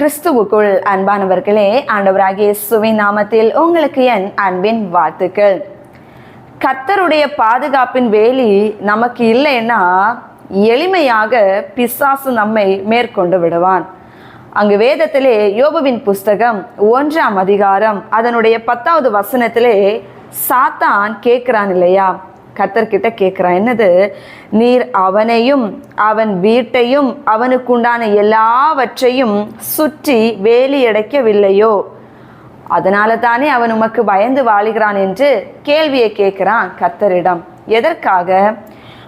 கிறிஸ்துவுக்குள் அன்பானவர்களே ஆண்டவராகிய சுவை நாமத்தில் உங்களுக்கு என் அன்பின் வாழ்த்துக்கள். கர்த்தருடைய பாதுகாப்பின் வேலி நமக்கு இல்லைன்னா எளிமையாக பிசாசு நம்மை மேற்கொண்டு விடுவான். அங்கு வேதத்திலே யோபுவின் புஸ்தகம் ஒன்றாம் அதிகாரம் அதனுடைய பத்தாவது வசனத்திலே சாத்தான் கேட்கிறான் இல்லையா? கத்தர்கிட்ட கேட்குறான் என்னது? நீர் அவனையும் அவன் வீட்டையும் அவனுக்குண்டான எல்லாவற்றையும் சுற்றி வேலி அடைக்கவில்லையோ? அதனால தானே அவன் உமக்கு பயந்து வாழுகிறான் என்று கேள்வியை கேட்குறான் கத்தரிடம் எதற்காக?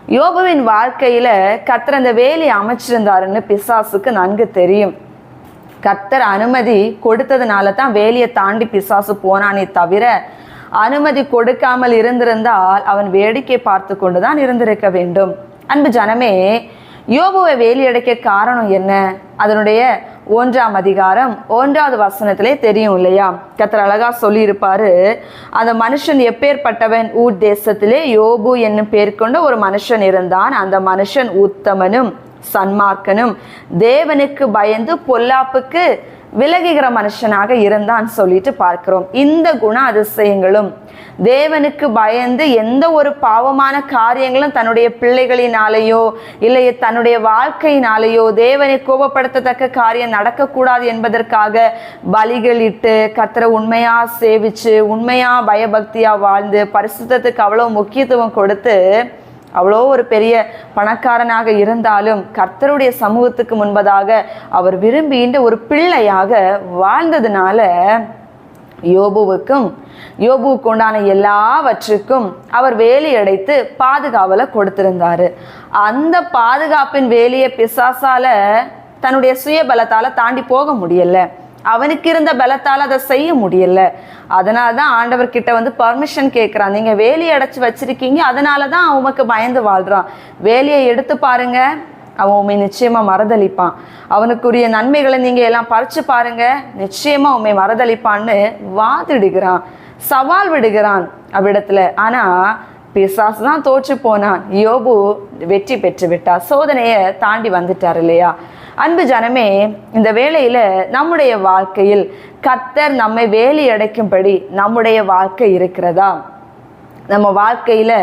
யோபுவின் வாழ்க்கையில கத்தர் அந்த வேலி அமைச்சிருந்தாருன்னு பிசாசுக்கு நன்கு தெரியும். கத்தர் அனுமதி கொடுத்ததுனால தான் வேலியை தாண்டி பிசாசு போனானே தவிர அனுமதி கொடுக்காமல் இருந்திருந்தால் அவன் வேடிக்கை பார்த்து கொண்டுதான் இருந்திருக்க வேண்டும். அன்பு ஜனமே யோபுவை வேலியடைக்க காரணம் என்ன? அதனுடைய ஒன்றாம் அதிகாரம் ஒன்றாவது வசனத்திலே தெரியும் இல்லையா? கத்தர் அழகா சொல்லியிருப்பாரு அந்த மனுஷன் எப்பேற்பட்டவன்? ஊர் தேசத்திலே யோபு என்னும் பேர் கொண்ட ஒரு மனுஷன் இருந்தான். அந்த மனுஷன் உத்தமனும் சன்மார்க்கனும் தேவனுக்கு பயந்து பொல்லாப்புக்கு விலகுகிற மனுஷனாக இருந்தான் சொல்லிட்டு பார்க்கிறோம். இந்த குண அதிசயங்களும் தேவனுக்கு பயந்து எந்த ஒரு பாவமான காரியங்களும் தன்னுடைய பிள்ளைகளினாலேயோ இல்லை தன்னுடைய வாழ்க்கையினாலேயோ தேவனை கோபப்படுத்தத்தக்க காரியம் நடக்கக்கூடாது என்பதற்காக பலிகளிட்டு கத்திர உண்மையா சேவிச்சு உண்மையா பயபக்தியா வாழ்ந்து பரிசுத்தத்துக்கு அவ்வளோ முக்கியத்துவம் கொடுத்து அவ்வளோ ஒரு பெரிய பணக்காரனாக இருந்தாலும் கர்த்தருடைய சமூகத்துக்கு முன்பதாக அவர் விரும்பின்ற ஒரு பிள்ளையாக வாழ்ந்ததுனால யோபுவுக்கும் யோபுவுக்கு உண்டான எல்லாவற்றுக்கும் அவர் வேலி அடைத்து பாதுகாவலை கொடுத்திருந்தாரு. அந்த பாதுகாப்பின் வேலியை பிசாசால தன்னுடைய சுயபலத்தால தாண்டி போக முடியல. அவனுக்கு இருந்த பலத்தால் அதை செய்ய முடியல. அதனால தான் ஆண்டவர் கிட்ட வந்து பர்மிஷன் கேட்குறான் நீங்கள் வேலியை அடைச்சி வச்சிருக்கீங்க அதனால தான் உமக்கு பயந்து வாழ்கிறான் வேலியை எடுத்து பாருங்க அவன் உண்மை நிச்சயமாக மறதளிப்பான் அவனுக்குரிய நன்மைகளை நீங்கள் எல்லாம் பறிச்சு பாருங்க நிச்சயமாக உண்மை மறதளிப்பான்னு வாதிடுகிறான். சவால் விடுகிறான் அவ்விடத்துல. ஆனால் பிசாசு தான் தோற்று போனான். யோபு வெற்றி பெற்று விட்டா சோதனையை தாண்டி வந்துட்டார் இல்லையா? அன்பு ஜனமே இந்த வேளையில் நம்முடைய வாழ்க்கையில் கத்தர் நம்மை வேலி அடைக்கும்படி நம்முடைய வாழ்க்கை இருக்கிறதா? நம்ம வாழ்க்கையில்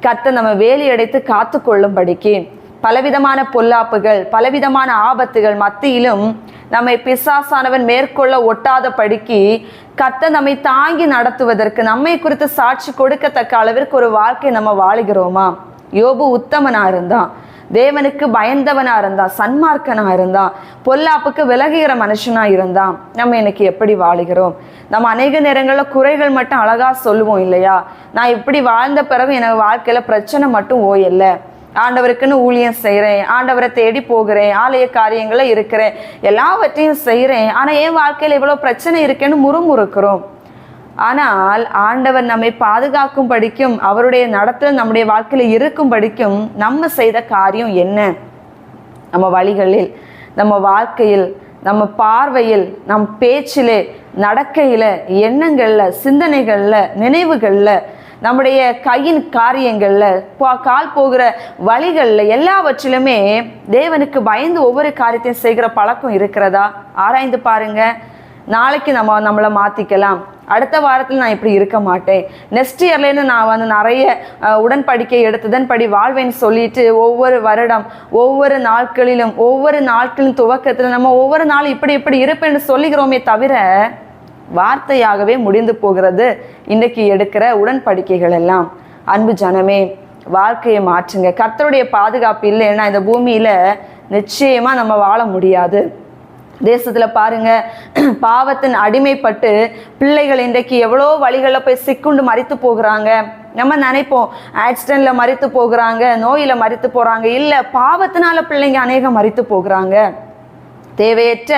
கத்தர் நம்ம வேலி அடைத்து காத்து கொள்ளும்படிக்கு பலவிதமான பொல்லாப்புகள் பலவிதமான ஆபத்துகள் மத்தியிலும் நம்மை பிசாசானவன் மேற்கொள்ள ஒட்டாத படிக்கு கத்த நம்மை தாங்கி நடத்துவதற்கு நம்மை குறித்து சாட்சி கொடுக்கத்தக்க அளவிற்கு ஒரு வாழ்க்கை நம்ம வாழுகிறோமா? யோபு உத்தமனா இருந்தான் தேவனுக்கு பயந்தவனா இருந்தான் சன்மார்க்கனா இருந்தான் பொல்லாப்புக்கு விலகுகிற மனுஷனா இருந்தான் நம்ம இன்னைக்கு எப்படி வாழுகிறோம்? நம்ம அநேக நேரங்களில் குறைகள் மட்டும் அழகா சொல்லுவோம் இல்லையா? நான் இப்படி வாழ்ந்த பிறகு எனக்கு வாழ்க்கையில பிரச்சனை மட்டும் ஓயல்ல. ஆண்டவருக்குன்னு ஊழியம் செய்கிறேன் ஆண்டவரை தேடி போகிறேன் ஆலய காரியங்களில் இருக்கிறேன் எல்லாவற்றையும் செய்கிறேன் ஆனால் என் வாழ்க்கையில் இவ்வளோ பிரச்சனை இருக்கேன்னு முறுமுறுக்கிறோம். ஆனால் ஆண்டவர் நம்மை பாதுகாக்கும் படிக்கும் அவருடைய நடத்தல் நம்முடைய வாழ்க்கையில் இருக்கும் படிக்கும் நம்ம செய்த காரியம் என்ன? நம்ம வழிகளில் நம்ம வாழ்க்கையில் நம்ம பார்வையில் நம் பேச்சிலே நடக்கையில் எண்ணங்களில் சிந்தனைகளில் நினைவுகளில் நம்முடைய கையின் காரியங்களில் கால் போகிற வழிகளில் எல்லாவற்றிலுமே தேவனுக்கு பயந்து ஒவ்வொரு காரியத்தையும் செய்கிற பழக்கம் இருக்கிறதா? ஆராய்ந்து பாருங்க. நாளைக்கு நம்ம நம்மளை மாற்றிக்கலாம் அடுத்த வாரத்தில் நான் இப்படி இருக்க மாட்டேன். நெக்ஸ்ட் இயர்லேருந்து நான் வந்து நிறைய உடன்படிக்கை எடுத்ததன் படி வாழ்வேன்னு சொல்லிட்டு ஒவ்வொரு வருடம் ஒவ்வொரு நாட்களிலும் ஒவ்வொரு நாட்களின் துவக்கத்தில் நம்ம ஒவ்வொரு நாளும் இப்படி இப்படி இருப்பேன்னு சொல்லிக்கிறோமே தவிர வார்த்தையாகவே முடிந்து போகிறது இன்றைக்கு எடுக்கிற உடன்படிக்கைகள் எல்லாம். அன்பு ஜனமே வாழ்க்கையை மாற்றுங்க. கர்த்தருடைய பாதுகாப்பு இல்லைன்னா இந்த பூமியில் நிச்சயமாக நம்ம வாழ முடியாது. தேசத்தில் பாருங்க பாவத்தின் அடிமைப்பட்டு பிள்ளைகள் இன்றைக்கு எவ்வளோ வழிகளில் போய் சிக்குண்டு மறித்து போகிறாங்க. நம்ம நினைப்போம் ஆக்சிடெண்ட்டில் மறித்து போகிறாங்க நோயில் மறித்து போகிறாங்க இல்லை பாவத்தினால பிள்ளைங்க அநேகம் மறித்து போகிறாங்க. தேவையற்ற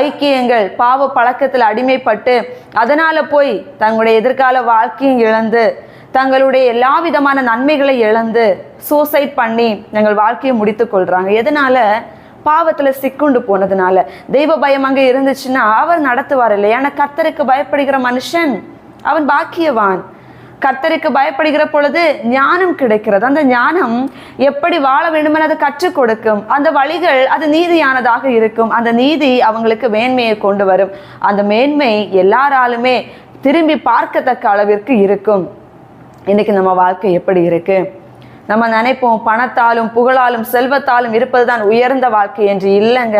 ஐக்கியங்கள் பாவ பழக்கத்தில் அடிமைப்பட்டு அதனால் போய் தங்களுடைய எதிர்கால வாழ்க்கையும் இழந்து தங்களுடைய எல்லா விதமான நன்மைகளை இழந்து சூசைட் பண்ணி எங்கள் வாழ்க்கையை முடித்து கொள்கிறாங்க எதனால? பாவத்தில் சிக்குண்டு போனதுனால. தெய்வ பயம் அங்கே இருந்துச்சுன்னா அவர் நடத்துவார் இல்லையா? ஆனால் கர்த்தருக்கு பயப்படுகிற மனுஷன் அவன் பாக்கியவான். கர்த்தருக்கு பயப்படுகிற பொழுது ஞானம் கிடைக்கிறது. அந்த ஞானம் எப்படி வாழ வேண்டுமென அது கற்றுக் கொடுக்கும். அந்த வழிகள் அது நீதியானதாக இருக்கும். அந்த நீதி அவங்களுக்கு மேன்மையை கொண்டு வரும். அந்த மேன்மை எல்லாராலுமே திரும்பி பார்க்கத்தக்க அளவிற்கு இருக்கும். இன்னைக்கு நம்ம வாழ்க்கை எப்படி இருக்குது நம்ம நினைப்போம் பணத்தாலும் புகழாலும் செல்வத்தாலும் இருப்பதுதான் உயர்ந்த வாழ்க்கை என்று. இல்லைங்க.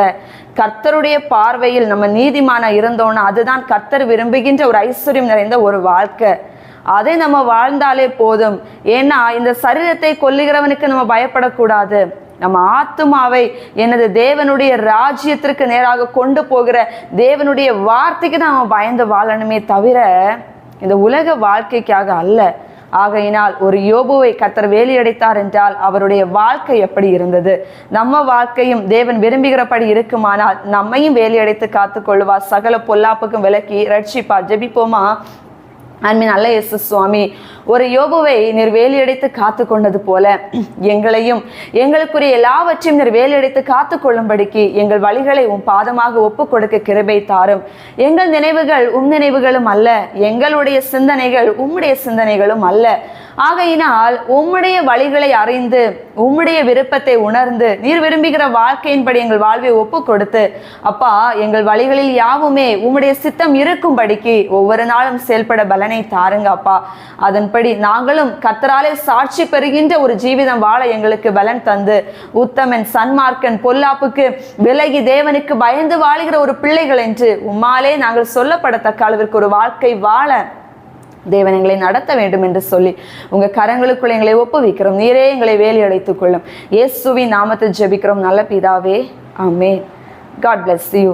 கர்த்தருடைய பார்வையில் நம்ம நீதிமான இருந்தோம்னா அதுதான் கர்த்தர் விரும்புகின்ற ஒரு ஐஸ்வர்யம் நிறைந்த ஒரு வாழ்க்கை. அதை நம்ம வாழ்ந்தாலே போதும். ஏன்னா இந்த சரீரத்தை கொல்லுகிறவனுக்கு நம்ம பயப்படக்கூடாது. நம்ம ஆத்துமாவை எனது தேவனுடைய ராஜ்யத்திற்கு நேராக கொண்டு போகிற தேவனுடைய வார்த்தைக்கு தான் நம்ம பயந்து வாழணுமே தவிர இந்த உலக வாழ்க்கைக்காக அல்ல. ஆகையினால் ஒரு யோபுவை கத்தர் வேலியடைத்தார் என்றால் அவருடைய வாழ்க்கை எப்படி இருந்தது? நம்ம வாழ்க்கையும் தேவன் விரும்புகிறபடி இருக்குமானால் நம்மையும் வேலியடைத்து காத்துக்கொள்ளுவார் சகல பொல்லாப்புக்கும் விலக்கி ரட்சிப்பார் ஜெபிப்போமா? அன்பின் நல்ல எஸ் சுவாமி. ஒரு யோபுவை நீர் வேலியடைத்து காத்து கொண்டது போல எங்களையும் எங்களுக்குரிய எல்லாவற்றையும் நீர் வேலியடைத்து காத்து கொள்ளும்படிக்கு எங்கள் வழிகளை உம் பாதமாக ஒப்பு கொடுக்க கிருபை தாரும். எங்கள் நினைவுகள் உம் நினைவுகளும் அல்ல எங்களுடைய சிந்தனைகள் உம்முடைய சிந்தனைகளும் அல்ல. ஆகையினால் உம்முடைய வழிகளை அறிந்து உம்முடைய விருப்பத்தை உணர்ந்து நீர் விரும்புகிற வாழ்க்கையின்படி எங்கள் வாழ்வை ஒப்பு கொடுத்து அப்பா எங்கள் வழிகளில் யாவுமே உம்முடைய சித்தம் இருக்கும்படிக்கு ஒவ்வொரு நாளும் செயல்பட பலனை தாருங்க அப்பா. அதன் அதன்படி நாங்களும் கத்தராலே சாட்சி பெறுகின்ற ஒரு ஜீவிதம் வாழ எங்களுக்கு பலன் தந்து உத்தமன் சன்மார்க்கன் பொல்லாப்புக்கு விலகி தேவனுக்கு பயந்து வாழுகிற ஒரு பிள்ளைகள் என்று உம்மாலே நாங்கள் சொல்லப்படத்தக்க அளவிற்கு ஒரு வாழ்க்கை வாழ தேவன் எங்களை நடத்த வேண்டும் என்று சொல்லி உங்க கரங்களுக்குள் எங்களை ஒப்புவிக்கிறோம். நீரே எங்களை வேலி அடைத்துக் கொள்ளும். இயேசுவின் நாமத்தை ஜெபிக்கிறோம். நல்ல பிதாவே ஆமே காட் பிளஸ் யூ